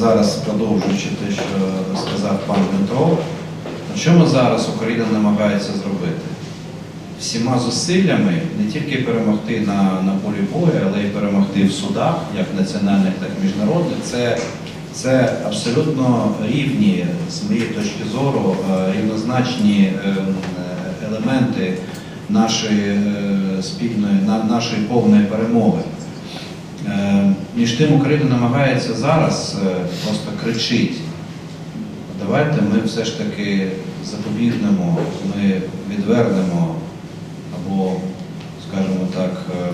зараз продовжуючи те, що сказав пан Дмитро, що ми зараз Україна намагається зробити? Всіма зусиллями не тільки перемогти на, на полі бою, але й перемогти в судах, як національних, так і міжнародних. Це, це абсолютно рівні, з моєї точки зору, е, рівнозначні е, елементи нашої е, спільної, нашої повної перемоги. Між тим Україна намагається зараз е, просто кричить. Давайте ми все ж таки запобігнемо, ми відвернемо, або, скажімо так, е,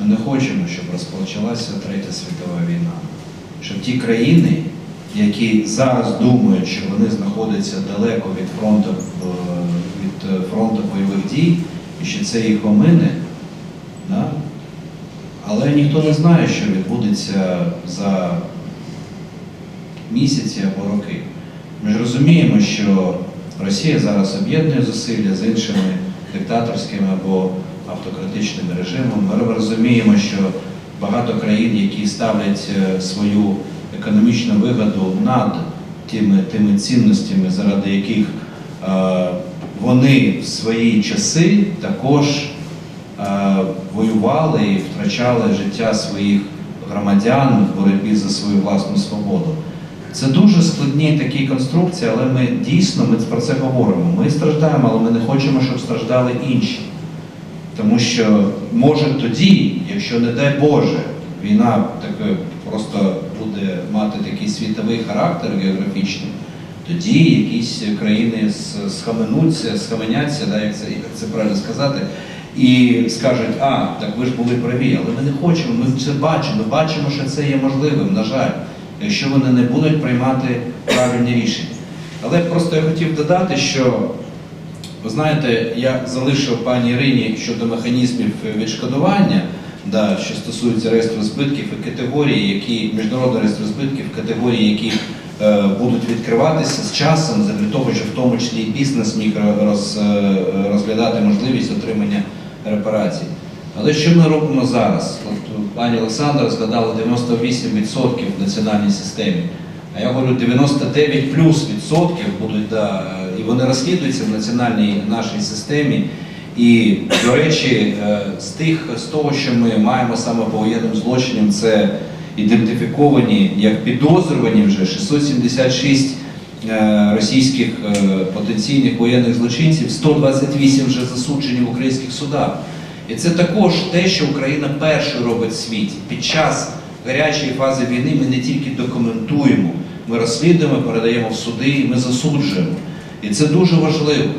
ми не хочемо, щоб розпочалася Третя світова війна. Щоб ті країни, які зараз думають, що вони знаходяться далеко від фронту, е, від фронту бойових дій, і що це їх омине? Але ніхто не знає, що відбудеться за місяці або роки. Ми ж розуміємо, що Росія зараз об'єднує зусилля з іншими диктаторськими або автократичними режимами. Ми розуміємо, що багато країн, які ставлять е, свою економічну вигоду над тими, тими цінностями, заради яких е, вони в свої часи також е, воювали і втрачали життя своїх громадян в боротьбі за свою власну свободу. Це дуже складні такі конструкції, але ми дійсно ми про це говоримо. Ми страждаємо, але ми не хочемо, щоб страждали інші. Тому що може тоді, якщо не дай Боже, війна таке просто буде мати такий світовий характер географічний, тоді якісь країни схаменуться, схаменяться, да, як це, як це правильно сказати, і скажуть, а, так ви ж були праві, але ми не хочемо, ми це бачимо, ми бачимо, що це є можливим, на жаль, якщо вони не будуть приймати правильні рішення. Але просто я хотів додати, що ви знаєте, я залишив пані Ірині щодо механізмів відшкодування, да, що стосується реєстру збитків і категорії, які міжнародний реєстр збитків, категорії, які е, будуть відкриватися з часом, для того, щоб в тому числі і бізнес міг роз, е, розглядати можливість отримання репарацій. Але що ми робимо зараз? От пані Олександра згадала 98% в національній системі. А я говорю, 99 плюс відсотків будуть, да, і вони розслідуються в національній нашій системі. І, до речі, е, з тих, з того, що ми маємо саме по воєнним злочинам, це ідентифіковані як підозрювані вже 676 е, російських е, потенційних воєнних злочинців, 128 вже засуджені в українських судах. І це також те, що Україна першою робить в світі. Під час гарячої фази війни ми не тільки документуємо, ми розслідуємо, передаємо в суди, ми засуджуємо. І це дуже важливо.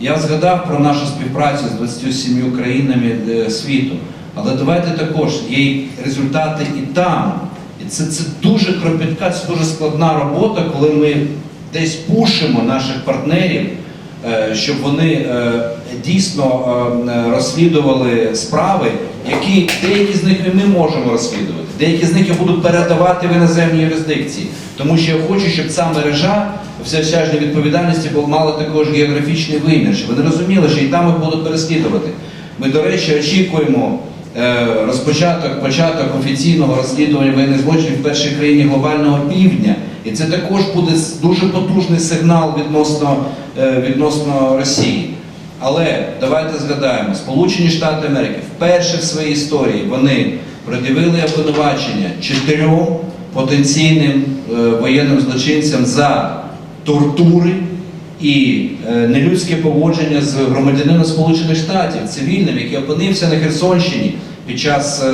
Я згадав про нашу співпрацю з 27 країнами е, світу, але давайте також є результати і там. І це, це дуже кропітка, це дуже складна робота, коли ми десь пушимо наших партнерів, е, щоб вони е, дійсно е, розслідували справи, які деякі з них ми можемо розслідувати, деякі з них я буду передавати в іноземні юрисдикції, тому що я хочу, щоб ця мережа всеосяжної відповідальності мала також географічний вимір, щоб вони розуміли, що і там їх будуть переслідувати. Ми, до речі, очікуємо розпочаток початок офіційного розслідування воєнних злочинів в першій країні глобального півдня. І це також буде дуже потужний сигнал відносно, е, відносно Росії. Але давайте згадаємо, Сполучені Штати Америки вперше в своїй історії вони пред'явили обвинувачення чотирьом потенційним е, воєнним злочинцям за тортури і е, нелюдське поводження з громадянином Сполучених Штатів, цивільним, який опинився на Херсонщині під час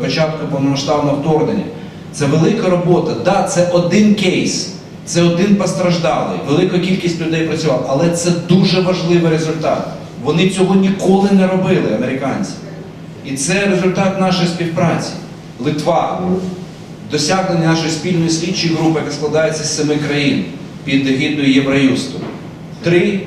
початку повномасштабного вторгнення. Це велика робота. Да, це один кейс, це один постраждалий, велика кількість людей працювала, але це дуже важливий результат. Вони цього ніколи не робили, американці. І це результат нашої співпраці. Литва, досягнення нашої спільної слідчої групи, яка складається з семи країн під егідою Євроюсту. Три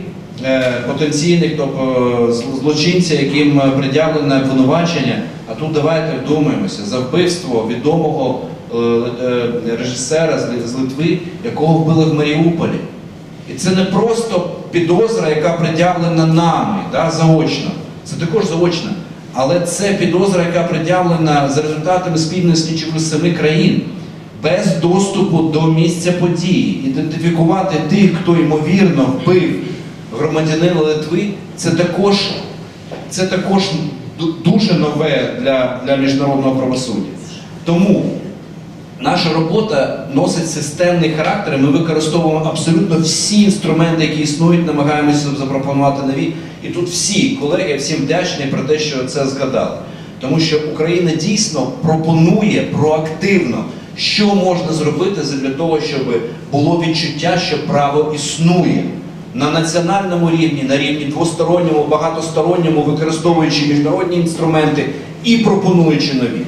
е, потенційних тобто, злочинця, яким е, пред'явлено обвинувачення. А тут давайте вдумаємося за вбивство відомого е, е, режисера з Литви, якого вбили в Маріуполі. І це не просто підозра, яка пред'явлена нами да, заочно. Це також заочно. Але це підозра, яка пред'явлена за результатами спільної слідчої семи країн. без доступу до місця події, ідентифікувати тих, хто ймовірно вбив громадянина Литви, це також, це також дуже нове для, для міжнародного правосуддя. Тому наша робота носить системний характер. Ми використовуємо абсолютно всі інструменти, які існують, намагаємося запропонувати нові. І тут всі колеги, всім вдячний про те, що це згадали. Тому що Україна дійсно пропонує проактивно, що можна зробити для того, щоб було відчуття, що право існує на національному рівні, на рівні двосторонньому, багатосторонньому, використовуючи міжнародні інструменти і пропонуючи нові.